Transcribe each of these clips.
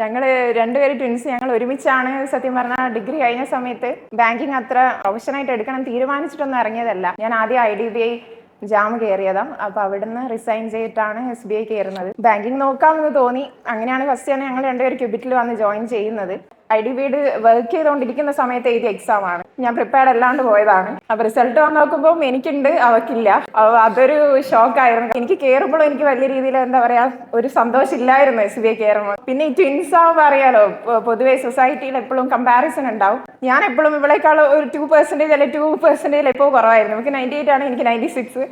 ഞങ്ങൾ രണ്ടുപേരും ട്വിൻസ് ഞങ്ങൾ ഒരുമിച്ചാണ് സത്യം പറഞ്ഞാൽ ഡിഗ്രി കഴിഞ്ഞ സമയത്ത് ബാങ്കിങ് അത്ര പ്രൊഫഷനായിട്ട് എടുക്കണം തീരുമാനിച്ചിട്ടൊന്നും ഇറങ്ങിയതല്ല. ഞാൻ ആദ്യം ഐ ഡി ബി ഐ ജാം കയറിയതാ. അപ്പൊ അവിടുന്ന് റിസൈൻ ചെയ്തിട്ടാണ് എസ് ബി ഐ കയറുന്നത്. ബാങ്കിങ് നോക്കാമെന്ന് തോന്നി. അങ്ങനെയാണ് ഫസ്റ്റ് തന്നെ ഞങ്ങൾ രണ്ടുപേരും ക്യൂബിറ്റിൽ വന്ന് ജോയിൻ ചെയ്യുന്നത്. ഐ ഡി വീട് വർക്ക് ചെയ്തുകൊണ്ടിരിക്കുന്ന സമയത്ത് എഴുതിയ എക്സാം ആണ്. ഞാൻ പ്രിപ്പയർഡ് അല്ലാണ്ട് പോയതാണ്. അപ്പൊ റിസൾട്ട് വന്ന് നോക്കുമ്പോൾ എനിക്കുണ്ട് അവക്കില്ല. അതൊരു ഷോക്ക് ആയിരുന്നു. എനിക്ക് കയറുമ്പോഴും എനിക്ക് വലിയ രീതിയിൽ എന്താ പറയാ ഒരു സന്തോഷം ഇല്ലായിരുന്നു എസ് ബി ഐ കയറുമ്പോൾ പിന്നെ ഈ ട്വിൻസ് ആവുമ്പോൾ അറിയാലോ പൊതുവേ സൊസൈറ്റിയിൽ എപ്പോഴും കമ്പാരിസൺ ഉണ്ടാവും. ഞാൻ എപ്പോഴും ഇവളേക്കാൾ ഒരു ടു പെർസെന്റേജ് അല്ലെങ്കിൽ ടു പെർസെന്റേജ് എപ്പോൾ കുറവായിരുന്നു. നമുക്ക് നയന്റി എയ്റ്റ് ആണ് എനിക്ക് നയന്റി സിക്സ്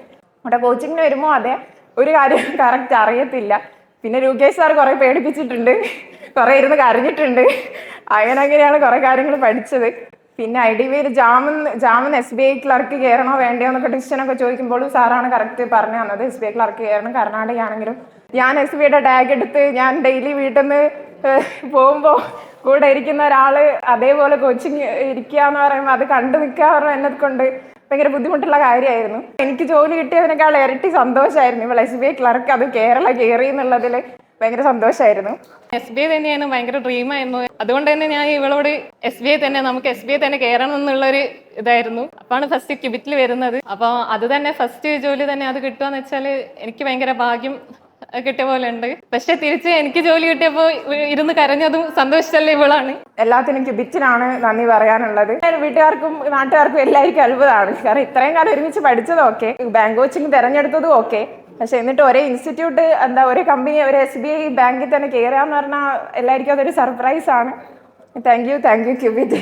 അവിടെ കോച്ചിങ്ങിന് വരുമ്പോൾ അതെ ഒരു കാര്യം കറക്റ്റ് അറിയത്തില്ല. പിന്നെ രൂകേഷ് സാർ കുറേ പേടിപ്പിച്ചിട്ടുണ്ട്. കുറേ ഇരുന്ന് കരഞ്ഞിട്ടുണ്ട്. അങ്ങനെ അങ്ങനെയാണ് കുറെ കാര്യങ്ങൾ പഠിച്ചത്. പിന്നെ ഐ ഡി ബിയിൽ ജാമൻ ജാമൻ എസ് ബി ഐ ക്ലർക്ക് കയറണോ വേണ്ടയോ എന്നൊക്കെ ഡിസിഷനൊക്കെ ചോദിക്കുമ്പോൾ സാറാണ് കറക്റ്റ് പറഞ്ഞു തന്നത്. എസ് ബി ഐ ക്ലർക്ക് കയറണം. കർണാടക ആണെങ്കിലും ഞാൻ എസ് ബി ഐയുടെ ടാഗ് എടുത്ത് ഞാൻ ഡെയിലി വീട്ടിൽ നിന്ന് പോകുമ്പോൾ കൂടെ ഇരിക്കുന്ന ഒരാൾ അതേപോലെ കോച്ചിങ് ഇരിക്കുക എന്ന് പറയുമ്പോൾ അത് കണ്ടു നിൽക്കുക പറഞ്ഞാൽ എന്നെ കൊണ്ട് ഭയങ്കര ബുദ്ധിമുട്ടുള്ള കാര്യമായിരുന്നു. എനിക്ക് ജോലി കിട്ടിയതിനേക്കാൾ ഇരട്ടി സന്തോഷമായിരുന്നു. ഇവിടെ എസ് ബി ഐ ക്ലർക്ക് അത് കേരള കയറി എന്നുള്ളതിൽ ഭയങ്കര സന്തോഷമായിരുന്നു എസ് ബി ഐ തന്നെയാണ് ഭയങ്കര ഡ്രീമായിരുന്നു അതുകൊണ്ട് തന്നെ ഞാൻ ഇവളോട് എസ് ബി ഐ തന്നെ നമുക്ക് എസ് ബി ഐ തന്നെ കയറണം എന്നുള്ളൊരു ഇതായിരുന്നു. അപ്പാണ് ഫസ്റ്റ് ക്യൂബിറ്റിൽ വരുന്നത്. അപ്പോൾ അത് തന്നെ ഫസ്റ്റ് ജോലി തന്നെ അത് കിട്ടുകയെന്ന് വെച്ചാൽ എനിക്ക് ഭയങ്കര ഭാഗ്യം കിട്ടിയ പോലെ ഉണ്ട് പക്ഷെ തിരിച്ച് എനിക്ക് ജോലി കിട്ടിയപ്പോൾ ഇരുന്ന് കരഞ്ഞതും സന്തോഷിച്ചല്ലേ ഇവളാണ്. എല്ലാത്തിനും ക്യുബിറ്റിനാണ് നന്ദി പറയാനുള്ളത്. വീട്ടുകാർക്കും നാട്ടുകാർക്കും എല്ലാവർക്കും അത്ഭുതമാണ്. കാരണം ഇത്രയും കാലം ഒരുമിച്ച് പഠിച്ചതും ഓക്കെ ബാങ്ക് കോച്ചിങ് തിരഞ്ഞെടുത്തതും ഓക്കെ പക്ഷെ എന്നിട്ട് ഒരേ ഇൻസ്റ്റിറ്റ്യൂട്ട് എന്താ ഒരേ കമ്പനി ഒരു എസ് ബി ഐ ബാങ്കിൽ തന്നെ കയറുക എന്ന് പറഞ്ഞാൽ എല്ലാവർക്കും അതൊരു സർപ്രൈസ് ആണ്. Thank you thank you cubit